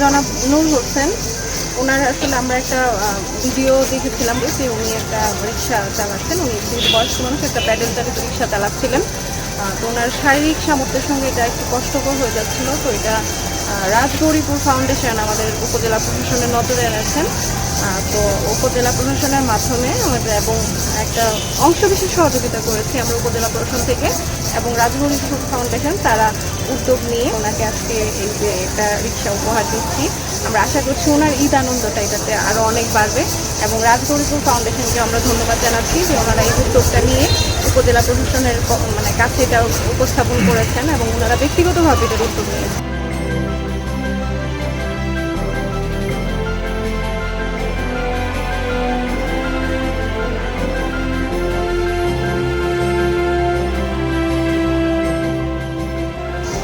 জনাব নূর হোসেন। ওনার আসলে আমরা একটা ভিডিও দেখেছিলাম যে উনি একটা রিক্সা চালাচ্ছেন। উনি বয়স্ক মানুষ, একটা প্যাডেল চালিত রিক্সা চালাচ্ছিলেন। তো ওনার শারীরিক সামর্থ্যের সঙ্গে এটা একটু কষ্টকর হয়ে যাচ্ছিল। তো এটা রাজগৌরীপুর ফাউন্ডেশন, আমাদের উপজেলা প্রশাসনের নজরে এনেছেন। তো উপজেলা প্রশাসনের মাধ্যমে আমাদের এবং একটা অংশবিশেষ সহযোগিতা করেছি আমরা উপজেলা প্রশাসন থেকে এবং রাজগৌরীপুর ফাউন্ডেশন, তারা উদ্যোগ নিয়ে ওনাকে আজকে এই যে একটা রিক্সা উপহার দিচ্ছি। আমরা আশা করছি ওনার ঈদ আনন্দটা এটাতে আরও অনেক বাড়বে এবং রাজগৌরীপুর ফাউন্ডেশনকে আমরা ধন্যবাদ জানাচ্ছি যে ওনারা এই উদ্যোগটা নিয়ে উপজেলা প্রশাসনের মানে কাছে এটা উপস্থাপন করেছেন এবং ওনারা ব্যক্তিগতভাবে এটার উদ্যোগ নিয়েছেন।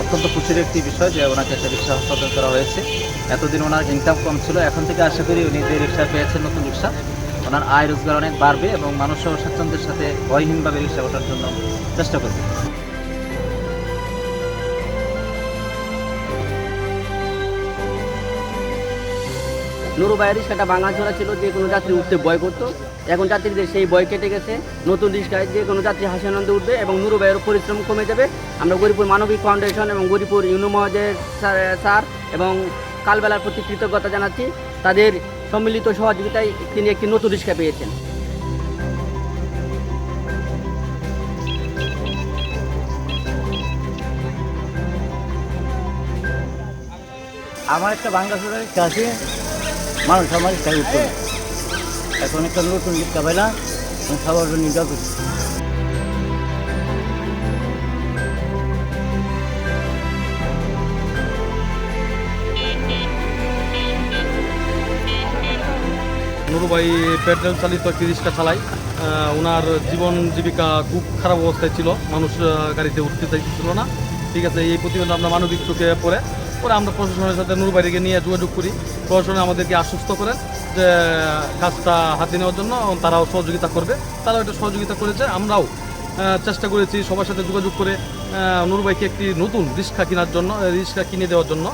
অত্যন্ত খুশির একটি বিষয় যে ওনাকে একটা রিক্সা হস্তান্তর করা হয়েছে। এতদিন ওনার ইনকাম কম ছিল, এখন থেকে আশা করি উনি যে রিক্সা পেয়েছেন নতুন রিক্সা ওনার আয় রোজগার অনেক বাড়বে এবং মানুষও স্বাচ্ছন্দ্যের সাথে ভয়হীনভাবে রিক্সা ওঠার জন্য চেষ্টা করবে। নুরুবাই রিক্সাটা ভাঙা চলা ছিল যে কোনো যাত্রী উঠতে ভয় করতো। এখন যাত্রীদের সেই ভয় কেটে গেছে, নতুন রিক্সায় যে কোনো যাত্রী হাসি আনন্দে উঠবে এবং নুরুবাইয়ের পরিশ্রম কমে যাবে। আমরা গরিপুর মানবিক ফাউন্ডেশন এবং গরিপুর ইউনো মহাজের স্যার- এবং কালবেলার প্রতি কৃতজ্ঞতা জানাচ্ছি। তাদের সম্মিলিত সহযোগিতায় তিনি একটি নতুন রিক্সা পেয়েছেন। আমার একটা বাংলা ইচ্ছা আছে মানুষ আমার উঠতে এখন একটা নতুন পাইলাম আমি সবার জন্য করছি নুরুভাই পেট্রোল চালিত একটি রিক্সা চালায় ওনার জীবন জীবিকা খুব খারাপ অবস্থায় ছিল। মানুষ গাড়িতে উঠতে চাইছিল না। ঠিক আছে, এই প্রতিবেদন আমরা মানবিক চোখে পড়ে। পরে আমরা প্রশাসনের সাথে নুরুবাড়িকে নিয়ে যোগাযোগ করি। প্রশাসনে আমাদেরকে আশ্বস্ত করেন যে কাজটা হাতে নেওয়ার জন্য তারাও সহযোগিতা করবে। তারাও এটা সহযোগিতা করেছে। আমরাও চেষ্টা করেছি সবার সাথে যোগাযোগ করে আহ, নুরুভাইকে একটি নতুন রিক্সা কেনার জন্য রিক্সা কিনে দেওয়ার জন্য।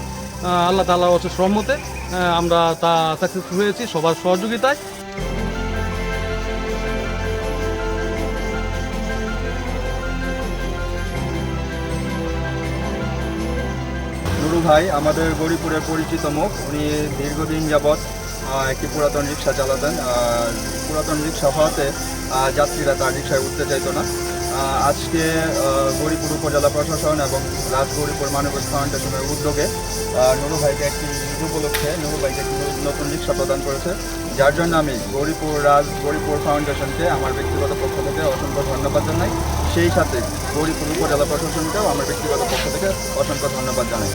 আল্লাহ অশেষ রহমতে আহ, আমরা তা সাকসেসফুল হয়েছি সবার সহযোগিতায়। ভাই, আমাদের গরিপুরের পরিচিত মুখ। উনি দীর্ঘদিন যাবৎ একটি পুরাতন রিক্সা চালাতেন। আর পুরাতন রিক্সা হওয়াতে যাত্রীরা তার রিক্সায় উঠতে চাইতো না। আজকে গরিপুর উপজেলা প্রশাসন এবং রাজগরিপুর মানবিক ফাউন্ডেশনের উদ্যোগে নুরু ভাইকে একটি ঈদ উপলক্ষে, নুরু ভাইকে একটি নতুন রিক্সা প্রদান করেছে। যার জন্য আমি গরিপুর রাজ গরিপুর ফাউন্ডেশনকে, আমার ব্যক্তিগত পক্ষ থেকে অসংখ্য ধন্যবাদ জানাই। সেই সাথে গরিপুর উপজেলা প্রশাসনকেও, আমার ব্যক্তিগত পক্ষ থেকে অসংখ্য ধন্যবাদ জানাই।